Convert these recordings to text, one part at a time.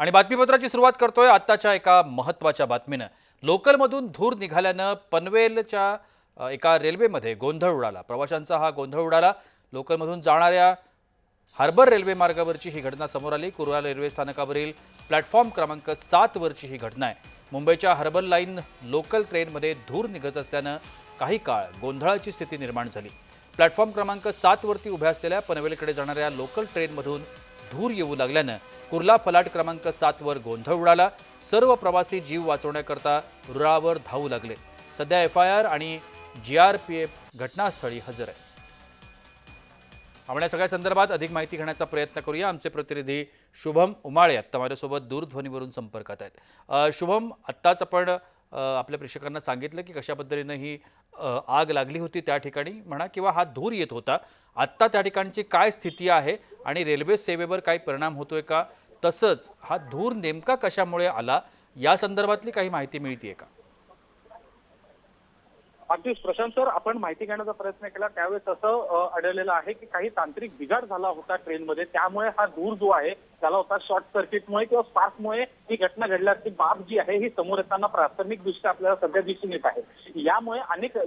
आणि बातमीपत्राची सुरुवात करतोय आत्ताच्या एका महत्त्वाच्या बातमीनं. लोकलमधून धूर निघाल्यानं पनवेलच्या एका रेल्वेमध्ये गोंधळ उडाला. प्रवाशांचा हा गोंधळ उडाला. लोकलमधून जाणाऱ्या हार्बर रेल्वे मार्गावरची ही घटना समोर आली. कुर्ला रेल्वे स्थानकावरील प्लॅटफॉर्म क्रमांक सातवरची ही घटना आहे. मुंबईच्या हार्बर लाईन लोकल ट्रेनमध्ये धूर निघत असल्यानं काही काळ गोंधळाची स्थिती निर्माण झाली. प्लॅटफॉर्म क्रमांक सातवरती उभ्या असलेल्या पनवेलकडे जाणाऱ्या लोकल ट्रेनमधून धूर येऊ लागल्यानं कुर्ला फलाट क्रमांक सातवर गोंधळ उडाला. सर्व प्रवासी जीव वाचवण्याकरता रुळावर धावू लागले. सध्या एफ आय आर आणि जी आर पी एफ घटनास्थळी हजर आहे. आपण या सगळ्या संदर्भात अधिक माहिती घेण्याचा प्रयत्न करूया. आमचे प्रतिनिधी शुभम उमाळे आत्ता माझ्यासोबत दूरध्वनीवरून संपर्कात आहेत. शुभम आत्ताच आपण आपल्या प्रेक्षकांना सांगितलं की कशा पद्धतीनं ही आग लागली होती त्या ठिकाणी म्हणा किंवा हा धूर येत होता. आत्ता त्या ठिकाणची काय स्थिती आहे आणि रेल्वे सेवेवर काही परिणाम होतोय का? तसंच हा धूर नेमका कशामुळे आला? या संदर्भातली काही माहिती मिळतीये का? अगदीच प्रशांत सर आपण माहिती घेण्याचा प्रयत्न केला. त्यावेळेस असं आढळलेलं आहे की काही तांत्रिक बिघाड झाला होता ट्रेनमध्ये. त्यामुळे हा धूर जो आहे झाला होता शॉर्ट सर्किटमुळे किंवा स्पार्कमुळे ही घटना घडल्याची बाब जी आहे ही समोर येताना प्राथमिक दृष्ट्या आपल्याला सध्या दिसून येत आहे. यामुळे अनेक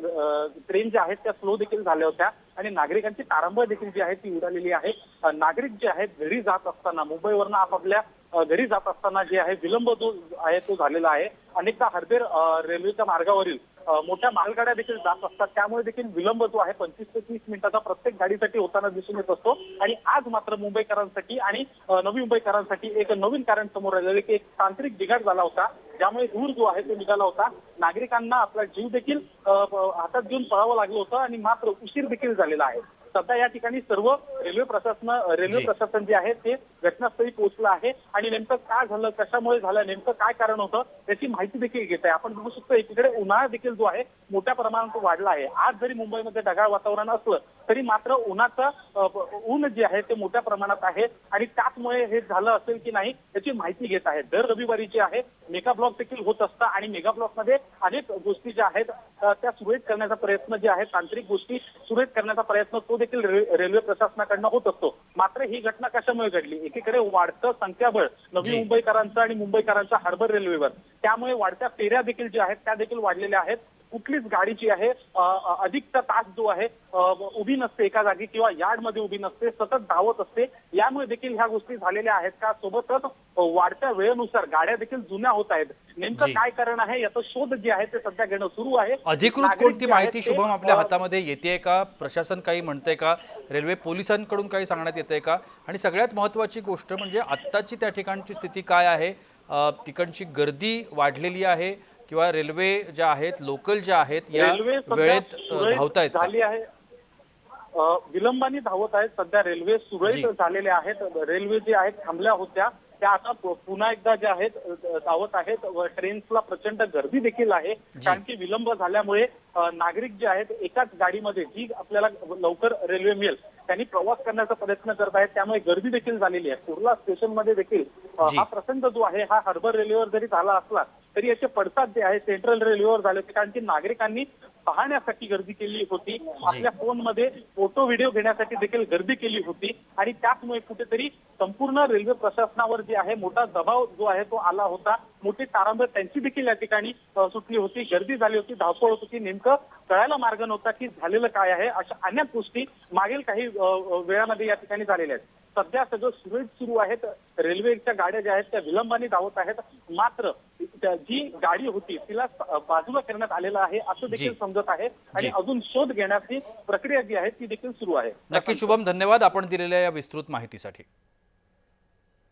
ट्रेन ज्या आहेत त्या स्लो देखील झाल्या होत्या आणि नागरिकांची तारंबळ देखील जी आहे ती उडालेली आहे. नागरिक जे आहेत घरी जात असताना मुंबईवरनं आपापल्या घरी जात असताना जे आहे विलंब जो आहे तो झालेला आहे. अनेकदा हरबेर रेल्वेच्या मार्गावरील मोठ्या मालगाड्या देखील जात असतात. त्यामुळे देखील विलंब जो आहे पंचवीस ते तीस मिनिटाचा प्रत्येक गाडीसाठी होताना दिसून येत असतो. आणि आज मात्र मुंबईकरांसाठी आणि नवी मुंबईकरांसाठी एक नवीन कारण समोर आलेलं की एक तांत्रिक बिघाड झाला होता. ज्यामुळे धूर जो आहे तो निघाला होता. नागरिकांना आपला जीव देखील हातात घेऊन पळावं लागलं होतं आणि मात्र उशीर देखील झालेला आहे. सध्या या ठिकाणी सर्व रेल्वे प्रशासन रेल्वे. प्रशासन जे आहे ते घटनास्थळी पोहोचलं आहे आणि नेमकं काय झालं कशामुळे झालं नेमकं काय कारण होतं याची माहिती देखील घेत आहे आपण बघू शकतो एकीकडे उन्हाळा देखील जो आहे मोठ्या प्रमाणात वाढला आहे. आज जरी मुंबईमध्ये ढगाळ वातावरण असलं तरी मात्र उन्हाचं ऊन जे आहे ते मोठ्या प्रमाणात आहे आणि त्याचमुळे हे झालं असेल की नाही याची माहिती घेत आहे. दर रविवारी जे आहे मेगा ब्लॉक देखील होत असतं आणि मेगा ब्लॉकमध्ये अनेक गोष्टी ज्या आहेत त्या सुरळीत करण्याचा प्रयत्न जे आहे तांत्रिक गोष्टी सुरळीत करण्याचा प्रयत्न तो देखील रे- रेल्वे प्रशासनाकडनं होत असतो. मात्र ही घटना कशामुळे घडली? एकीकडे वाढतं संख्याबळ नवी. मुंबईकरांचं आणि मुंबईकरांच्या हार्बर रेल्वेवर त्यामुळे वाढत्या फेऱ्या देखील ज्या आहेत त्या देखील वाढलेल्या आहेत कुठलीच गाडी जी आहे अधिकचा तास जो आहे उभी नसते एका जागी किंवा यार्डमध्ये उभी नसते सतत धावत असते. यामुळे देखील ह्या गोष्टी झालेल्या आहेत का? सोबतच वाढत्या वेळेनुसार गाड्या देखील जुन्या होत आहेत. नेमकं. काय कारण आहे? याचा शोध जे आहे ते सध्या घेणं सुरू आहे. अधिकृत कोणती माहिती शुभम आपल्या हातामध्ये येते का? प्रशासन काही म्हणतंय का? रेल्वे पोलिसांकडून काही सांगण्यात येतंय का? आणि सगळ्यात महत्त्वाची गोष्ट म्हणजे आत्ताची त्या ठिकाणची स्थिती काय आहे? तिकडची गर्दी वाढलेली आहे. किंवा रेल्वे ज्या आहेत लोकल ज्या आहेत या वेळेत धावतायत झाली आहे. विलंबाने धावत आहेत. सध्या रेल्वे. सुरळीत झालेल्या आहेत. रेल्वे जे आहेत थांबल्या होत्या. त्या आता पुन्हा एकदा ज्या आहेत धावत आहेत व ट्रेन्सला प्रचंड गर्दी देखील आहे. कारण की विलंब झाल्यामुळे नागरिक जे आहेत एकाच गाडीमध्ये जी आपल्याला लवकर रेल्वे मिळेल. त्यांनी प्रवास करण्याचा प्रयत्न करत आहेत. त्यामुळे गर्दी देखील झालेली आहे. कुर्ला स्टेशनमध्ये देखील. हा प्रसंग जो आहे हा हार्बर रेल्वेवर जरी झाला असला तरी याचे पडसाद जे आहे सेंट्रल रेल्वेवर झाले होते. कारण की नागरिकांनी पाहण्यासाठी गर्दी केली होती. आपल्या फोनमध्ये फोटो व्हिडिओ घेण्यासाठी देखील गर्दी केली होती. आणि त्याचमुळे कुठेतरी संपूर्ण रेल्वे प्रशासनावर जे आहे मोठा दबाव जो आहे तो आला होता. मोठी तारांबळ त्यांची देखील या ठिकाणी सुटली होती. गर्दी झाली होती धावपळ होत होती. नेमकं कळायला मार्ग नव्हता की झालेलं काय आहे. अशा अनेक गोष्टी मागील काही वेळामध्ये या ठिकाणी झालेल्या आहेत. सध्या सगळं सुरळीत सुरू आहेत रेल्वेच्या गाड्या ज्या आहेत त्या विलंबाने धावत आहेत. मात्र जी गाडी होती तिला बाजूला करण्यात आलेलं आहे असं देखील. समजत आहे. आणि. अजून शोध घेण्याची प्रक्रिया जी आहे ती देखील सुरू आहे. नक्की शुभम धन्यवाद आपण दिलेल्या या विस्तृत माहितीसाठी.